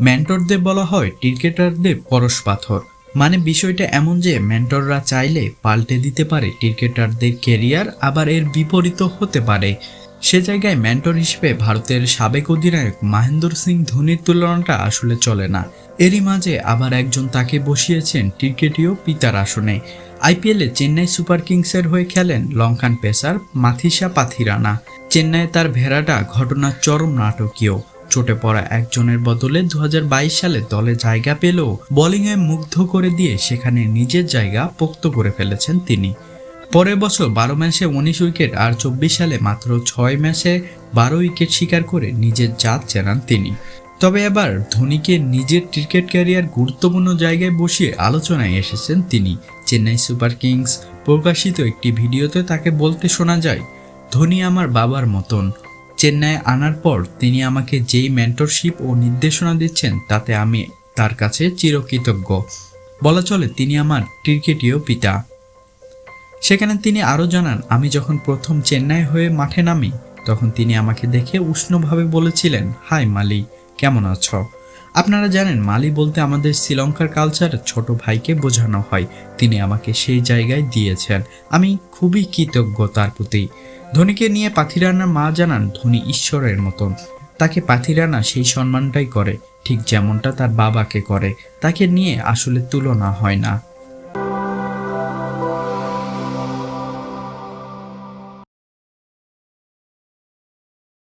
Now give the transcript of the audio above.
মেন্টরদের বলা হয় ক্রিকেটারদের পরশ পাথর। মানে বিষয়টা এমন যে মেন্টররা চাইলে পাল্টে দিতে পারে ক্রিকেটারদের কেরিয়ার আবার এর বিপরীত হতে পারে। সে জায়গায় মেন্টর হিসেবে ভারতের সাবেক অধিনায়ক মহেন্দ্র সিং ধোনির তুলনাটা আসলে চলে না। এরই মাঝে আবার একজন তাকে বসিয়েছেন ক্রিকেটীয় পিতার আসনে। আইপিএলে চেন্নাই সুপার কিংসের হয়ে খেলেন লঙ্কান পেসার মাথিসা পাথিরানা। চেন্নাইয়ে তার ভেড়াটা ঘটনা চরম নাটকীয়। চোটে পড়া একজনের বদলে দু হাজার বাইশ সালে দলে জায়গা পেলেও বোলিংয়ে মুগ্ধ করে দিয়ে সেখানে নিজের জায়গা পোক্ত করে ফেলেছেন তিনি। পরের বছর বারো ম্যাচে উনিশ উইকেট আর চব্বিশ সালে মাত্র ছয় ম্যাচে বারো উইকেট শিকার করে নিজের জাত চেনান তিনি। তবে এবার ধোনিকে নিজের ক্রিকেট ক্যারিয়ার গুরুত্বপূর্ণ জায়গায় বসিয়ে আলোচনায় এসেছেন তিনি। চেন্নাই সুপার কিংস প্রকাশিত একটি ভিডিওতে তাকে বলতে শোনা যায়, ধোনি আমার বাবার মতন। চেন্নাই আনার পর তিনি আমাকে যেই মেন্টরশিপ ও নির্দেশনা দিচ্ছেন, তাতে আমি তার কাছে চিরকৃতজ্ঞ। বলা চলে, তিনি আমার ক্রিকেটীয় পিতা। সেখানে তিনি আরও জানান, আমি যখন প্রথম চেন্নাই হয়ে মাঠে নামি, তখন তিনি আমাকে দেখে উষ্ণভাবে বলেছিলেন, হাই মালি, কেমন আছো? আপনারা জানেন, মালি বলতে আমাদের শ্রীলঙ্কার কালচার, ছোট ভাইকে বোঝানো হয়। তিনি আমাকে সেই জায়গায় দিয়েছেন। আমি খুবই কৃতজ্ঞ তার প্রতি। ধোনিকে নিয়ে পাথিরানার মা জানান, ধোনি ঈশ্বরের মতন। তাকে পাথিরানা সেই সম্মানটাই করে, ঠিক যেমনটা তার বাবাকে করে। তাকে নিয়ে আসলে তুলনা হয় না।